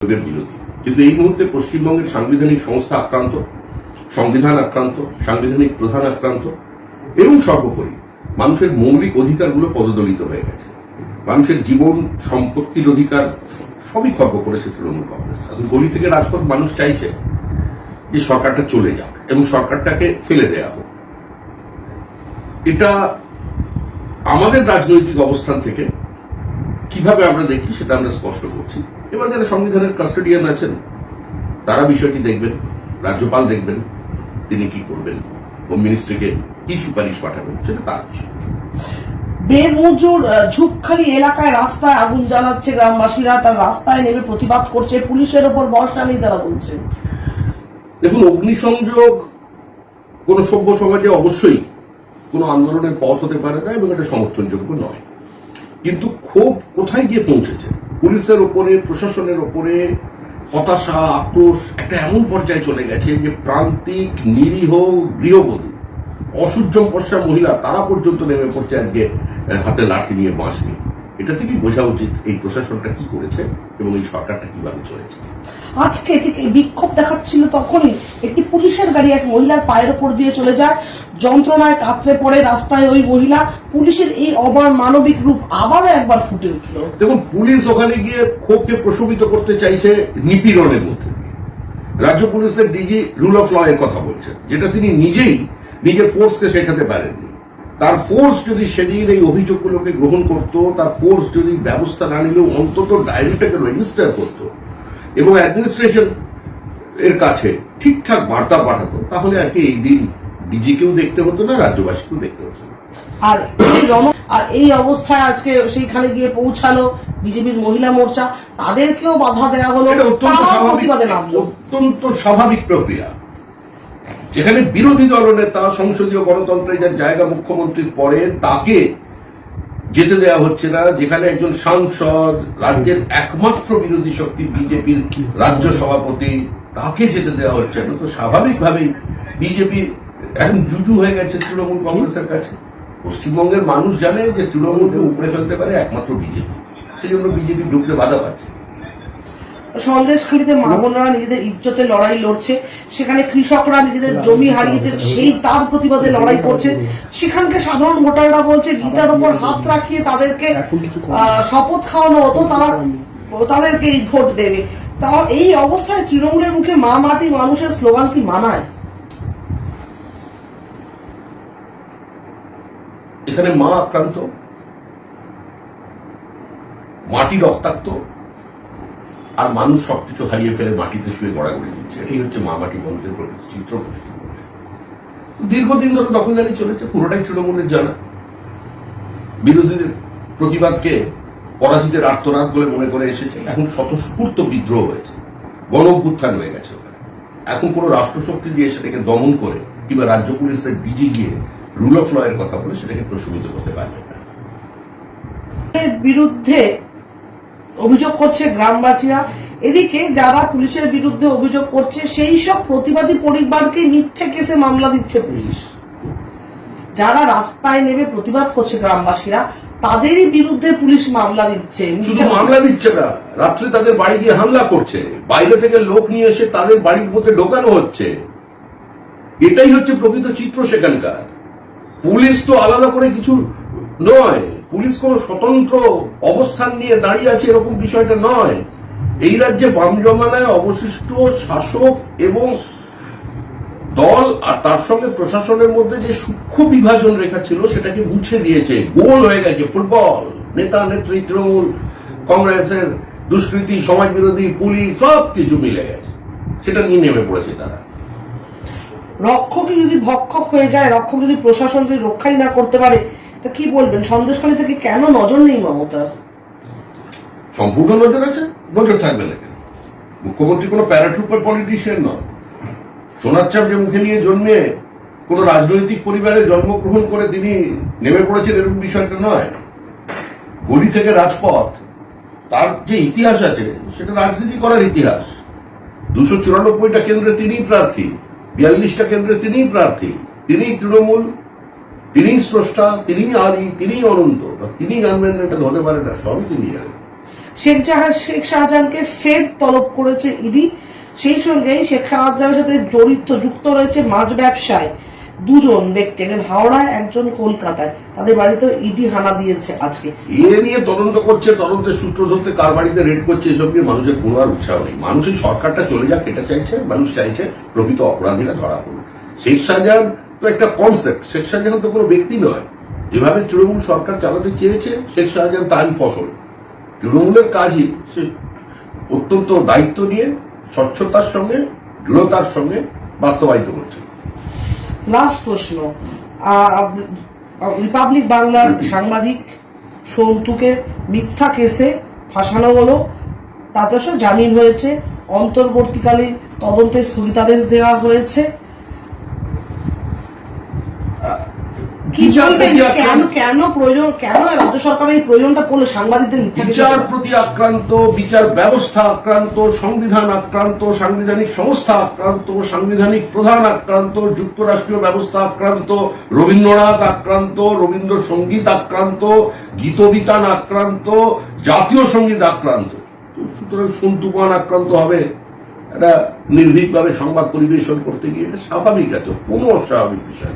বিরোধী কিন্তু এই মুহূর্তে পশ্চিমবঙ্গের সাংবিধানিক সংস্থা আক্রান্ত, সংবিধান আক্রান্ত, সাংবিধানিক প্রধান আক্রান্ত, এবং সর্বোপরি মানুষের মৌলিক অধিকারগুলো পদদলিত হয়ে গেছে। মানুষের জীবন, সম্পত্তির অধিকার সবই খর্ব করেছে তৃণমূল কংগ্রেস। এখন গলি থেকে রাজপথ মানুষ চাইছে যে সরকারটা চলে যাক এবং সরকারটাকে ফেলে দেয়া হোক। এটা আমাদের রাজনৈতিক অবস্থান থেকে কীভাবে আমরা দেখছি সেটা আমরা স্পষ্ট করছি। এবার যারা সংবিধানের কাস্টোডিয়ান আছেন তারা বিষয়টি দেখবেন রাজ্যপাল দেখবেন তিনি কি করবেন হোম মিনিস্ট্রিকে কি সুপারিশ পাঠাবেন সেটা তার বিষয়। বেমজুর ঝুপখালি এলাকায় রাস্তায় আগুন জ্বালাচ্ছে গ্রামবাসীরা তার রাস্তায় নেমে প্রতিবাদ করছে পুলিশের ওপর ভরসা নেই তারা বলছে। দেখুন অগ্নিসংযোগ কোন সভ্য সমাজে অবশ্যই কোনো আন্দোলনের পথ হতে পারে না এবং এটা সমর্থনযোগ্য নয়। কিন্তু ক্ষোভ কোথায় গিয়ে পৌঁছেছে? পুলিশের ওপরে, প্রশাসনের ওপরে, হতাশা, আক্রোশ, একটা এমন পর্যায়ে চলে গেছে যে প্রান্তিক, নিরীহ, গৃহবধূ অসূর্যম পশ্চা মহিলা, তারা পর্যন্ত নেমে পড়ছে আজকে হাতে লাঠি নিয়ে বাঁশ নিয়ে। এটা থেকেই বোঝা উচিত এই প্রশাসনটা কি করেছে এবং এই সরকারটা কীভাবে চলেছে। আজকে থেকে বিক্ষোভ দেখাচ্ছিল তখনই একটি পুলিশের গাড়ি এক মহিলার পায়ের ওপর দিয়ে চলে যায় যন্ত্রণায় কাতরে পড়ে রাস্তায় ওই মহিলা পুলিশের এই অবার মানবিক রূপ আবারও একবার ফুটে উঠল। দেখুন পুলিশ ওখানে গিয়ে ক্ষোভকে প্রশমিত করতে চাইছে নিপীড়নের মধ্যে দিয়ে। রাজ্য পুলিশের ডিজি রুল অফ ল এর কথা বলছেন যেটা তিনি নিজেই নিজের ফোর্সকে শেখাতে পারেননি। তার ফোর্স যদি সেদিন এই অভিযোগগুলোকে গ্রহণ করত তার ফোর্স যদি ব্যবস্থা না নিলেও অন্তত ডায়েরিটাকে রেজিস্টার করত এবং অ্যাডমিনিস্ট্রেশন এর কাছে ঠিকঠাক বার্তা পাঠাতো তাহলে আর কি এই দিন ডিজিকেও দেখতে হতো না রাজ্যবাসীকেও দেখতে হতো না। আর এই রণ আর এই অবস্থায় আজকে সেইখানে গিয়ে পৌঁছালো বিজেপির মহিলা মোর্চা তাদেরকেও বাধা দেওয়া হলো অত্যন্ত স্বাভাবিক প্রক্রিয়া। যেখানে বিরোধী দলনেতা সংসদীয় গণতন্ত্রের যার জায়গা মুখ্যমন্ত্রীর পরে তাকে যেতে দেওয়া হচ্ছে না, যেখানে একজন সাংসদ, রাজ্যের একমাত্র বিরোধী শক্তি বিজেপির রাজ্য সভাপতি, তাকে যেতে দেওয়া হচ্ছে না। তো স্বাভাবিকভাবেই বিজেপি এখন জুজু হয়ে গেছে তৃণমূল কংগ্রেসের কাছে। পশ্চিমবঙ্গের মানুষ জানে যে তৃণমূলকে উপড়ে ফেলতে পারে একমাত্র বিজেপি। সেই জন্য বিজেপি ঢুকতে বাধা পাচ্ছে। সন্দেশখালীতে মা বোনেরা নিজেদের ইজ্জতে লড়াই লড়ছে সেখানে কৃষকরা নিজেদের জমি হারিয়েছে সেই তার প্রতিবাদে লড়াই করছে। সেখানকে সাধারণ ভোটাররা বলছে গীতার উপর হাত রাখিয়ে তাদেরকে শপথ খাওয়ানো হতো তারা তাদেরকে এই ভোট দেবে। তাও এই অবস্থায় তৃণমূলের মুখে মা মাটি মানুষের স্লোগান কি মানায়? এখানে মা আক্রান্ত মাটি রক্তাক্ত আর মানুষ সবকিছু হারিয়ে ফেলে মাটিতে শুয়ে গড়াগড়ি দিচ্ছে। এটাই হচ্ছে মা মাটি মানুষের প্রকৃত চিত্র। দীর্ঘদিন ধরে দখলদারি চলেছে, পুরোটাই তৃণমূলের জানা বিরোধীদের প্রতিবাদকে পরাজিতের আর্তনাদ বলে মনে করে এসেছে। এখন স্বতঃস্ফূর্ত বিদ্রোহ হয়েছে। গণ অভ্যুত্থান হয়ে গেছে এখন কোন রাষ্ট্রশক্তি দিয়ে সেটাকে দমন করে কিংবা রাজ্য পুলিশের ডিজি গিয়ে রুল অফ ল এর কথা বলে সেটাকে প্রশমিত করতে পারবে না। বিরুদ্ধে অভিযোগ করছে গ্রামবাসীরা। এদিকে যারা পুলিশের বিরুদ্ধে অভিযোগ করছে, সেই সব প্রতিবাদী পরিবারকে মিথ্যে কেসে মামলা দিচ্ছে পুলিশ। যারা রাস্তায় নেমে প্রতিবাদ করছে গ্রামবাসীরা, তাদেরই বিরুদ্ধে পুলিশ মামলা দিচ্ছে। শুধু মামলা দিচ্ছে না, রাত্রে তাদের বাড়ি গিয়ে হামলা করছে। বাইরে থেকে লোক নিয়ে এসে তাদের বাড়ির মধ্যে ঢোকানো হচ্ছে। এটাই হচ্ছে প্রকৃত চিত্র সেখানকার। পুলিশ তো আলাদা করে কিছু নয়। পুলিশ কোনো স্বতন্ত্র অবস্থান নিয়ে দাঁড়িয়ে আছে এরকম বিষয়টা নয়। এই রাজ্যে বাম জমানায় অবশিষ্ট শাসক এবং দল আর তার সঙ্গে প্রশাসনের মধ্যে যে সূক্ষ্ম বিভাজন রেখা ছিল, সেটাকে মুছে দিয়েছে। গোল হয়ে গেছে ফুটবল। নেতা, নেত্রী, তৃণমূল, কংগ্রেসের দুষ্কৃতি সমাজ বিরোধী পুলিশ সব কিছু মিলে গেছে। সেটা নিয়ে নেমে পড়েছে তারা। রক্ষকই যদি ভক্ষক হয়ে যায়, রক্ষক যদি প্রশাসন যদি রক্ষাই না করতে পারে তা কি বলবেন? সন্দেশখালী থেকে কেন নজর নেই মমতার? সম্পূর্ণ নজর আছে? নজর থাকবে না কেন? মুখ্যমন্ত্রী কোনো প্যারাট্রুপার পলিটিশিয়ান নয় সোনার যে মুখে নিয়ে জন্মে কোনো রাজনৈতিক পরিবারে জন্মগ্রহণ করে তিনি নেমে পড়েছেন এরকম বিষয়টা নয়। গলি থেকে রাজপথ, তার যে ইতিহাস আছে, সেটা রাজনীতি করার ইতিহাস। দুশো চুরানব্বইটা কেন্দ্রে তিনিই প্রার্থী, বিয়াল্লিশটা কেন্দ্রে তিনিই প্রার্থী, তিনিই তৃণমূল তিনিই স্রষ্টা তিনিই আদি তিনিই অনন্ত তিনি জানবেন না এটা হতে পারে না সবই তিনি জানেন। শেখ জাহাজ শেখ শাহজাহানকে ফের তলব করেছে ইডি। সেই সঙ্গে শেখ শাহজাহানের সাথে জড়িত যুক্ত রয়েছে মাছ ব্যবসায় দুজন ব্যক্তি একজন হাওড়ায় একজন কলকাতায়। তাদের বাড়িতে ইডি হানা দিয়েছে আজকে। এ নিয়ে তদন্ত করছে তদন্তের সূত্র ধরতে কার বাড়িতে রেড করছে এসব নিয়ে মানুষের কোনো আর উৎসাহ নেই। মানুষ এই সরকারটা চলে যাক এটা চাইছে মানুষ চাইছে প্রকৃত অপরাধীরা ধরা পড়ুক। শেখ শাহজাহান একটা কনসেপ্ট শেখ শাহজাহান তো কোনো ব্যক্তি নয়। যেভাবে তৃণমূল সরকার চালাতে চেয়েছে, শেখ শাহজাহান তারই ফসল। তৃণমূলের কাজই সে অত্যন্ত দায়িত্ব নিয়ে, স্বচ্ছতার সঙ্গে, দৃঢ়তার সঙ্গে বাস্তবায়িত করছে। লাস্ট প্রশ্ন রিপাবলিক বাংলার সাংবাদিক সন্তুকে মিথ্যা কেসে ফাঁসানো হলো। তাতে জামিন হয়েছে। অন্তর্বর্তীকালীন তদন্তের স্থগিতাদেশ দেওয়া হয়েছে। কি বলবেন? কেন কেন প্রয়োজন? কেন রাজ্য সরকারের প্রয়োজনটা পড়ল? সাংবাদিকদের মিথ্যা বিচার প্রতি আক্রান্ত বিচার ব্যবস্থা আক্রান্ত সংবিধান আক্রান্ত সাংবিধানিক সংস্থা আক্রান্ত সাংবিধানিক প্রধান আক্রান্ত যুক্তরাষ্ট্রীয় ব্যবস্থা আক্রান্ত রবীন্দ্রনাথ আক্রান্ত রবীন্দ্রসঙ্গীত আক্রান্ত গীতবিতান আক্রান্ত জাতীয় সংগীত আক্রান্ত। সুতরাং সন্তুপান আক্রান্ত হবে। এটা নির্ভীকভাবে সংবাদ পরিবেশন করতে গিয়ে এটা স্বাভাবিক আছে কোনো অস্বাভাবিক বিষয়